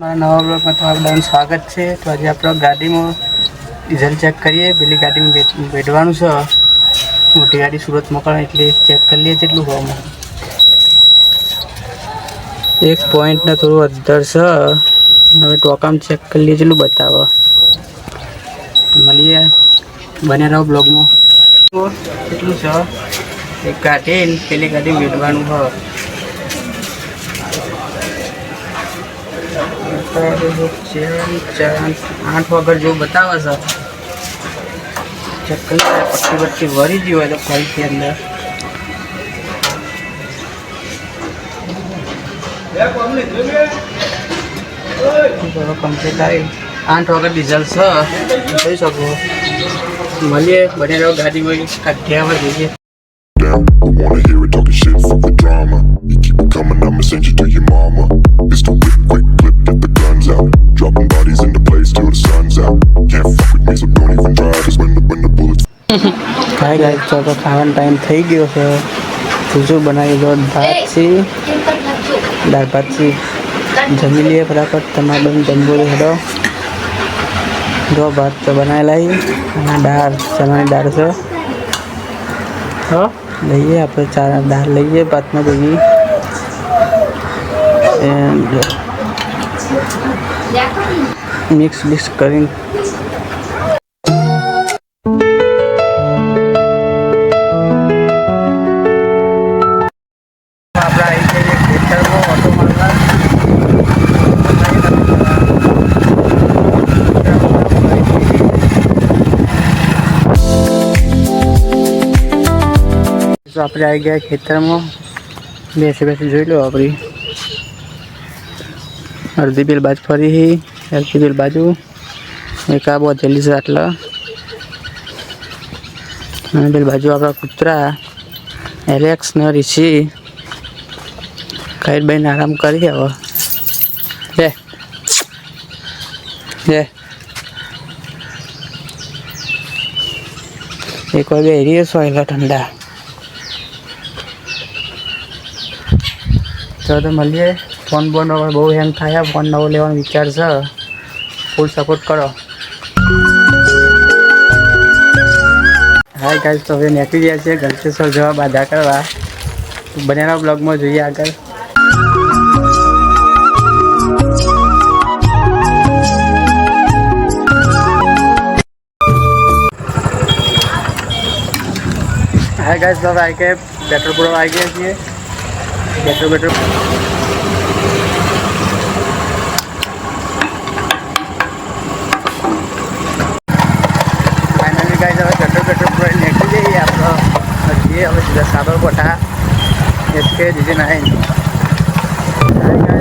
મારા નવા બ્લોગમાં તમારું બધાનું સ્વાગત છે. તો આજે આપણે ગાડીમાં ડીઝલ ચેક કરીએ. પેલી ગાડીમાં બેઠવાનું છે. મોટી ગાડી સુરત મોકલવાની, એટલે ચેક કરી લઈએ કેટલું ભાવમાં એક પોઈન્ટને થોડું અધર છે. હવે ટોકામ ચેક કરી લઈએ જેટલું બતાવો. મળીએ બને રહો બ્લોગમાં. એટલું છે? એક ગાડી પેલી ગાડી બેઠવાનું હોય. આઠ વગર જેવું બતાવે છે. ચેક પટ્ટી પટ્ટી વરી ગયું હોય તો ફરીથી અંદર. કમ્પ્લીટ આવી. આઠ વગર ડીઝલ છે. જોઈ શકો. મળીએ બને ગાડી હોય કાઢ્યા જઈએ. Wanna hear it talking shit, fuck the drama. You keep it coming, I'ma send you to hi guys તો તો ખાવાનો ટાઈમ થઈ ગયો છે. શું શું બનાવી દો ભાત છે દાળ ભાત છે જમી લઈએ ફટાફટ. તમારે બંધ જમવું હેડો. જો ભાત તો બનાવી છે. અને દાળ ચણાની દાળ છે. હો? લઈએ આપણે ચાર દાળ લઈએ ભાતમાં ભેગી. એન્ડ મિક્સ મિક્સ કરીને તો આપણે આવી ગયા ખેતરમાં. બેસી બેસી જોઈ લો આપણી. અડધી બિલ બાજુ ફરી અડધી પેલ બાજુ. એક આ જલ્દી છે આટલા. અને પેલ બાજુ આપણા કૂતરા. એલેક્સ ને ઋષિ. બેન આરામ કરી હવે લે. લે. એક વાગે હોય સોયલા ઠંડા. તો તો મળીએ. ફોન બોન હવે બહુ હેંગ થાય, ફોન નવો લેવાનો વિચાર છે. ફૂલ સપોર્ટ કરો. હાય ગાઈસ તો હવે નીકળી ગયા છે ગલતેશ્વર જવા બાધા કરવા. બનેલા બ્લોગમાં જોઈએ આગળ. હાય ગાઈસ તો આવી કે પેટ્રોલ પૂરો આવી ગયા છીએ. પેટ્રોલ પેટ્રોલ ફાઇનલી ગાઈસ હવે પેટ્રોલ પેટ્રોલ પૂરો નીકળી જઈએ આપણો જઈએ હવે સીધા સાબરકોઠા એસકે જીજી નાઈન અનોરિયા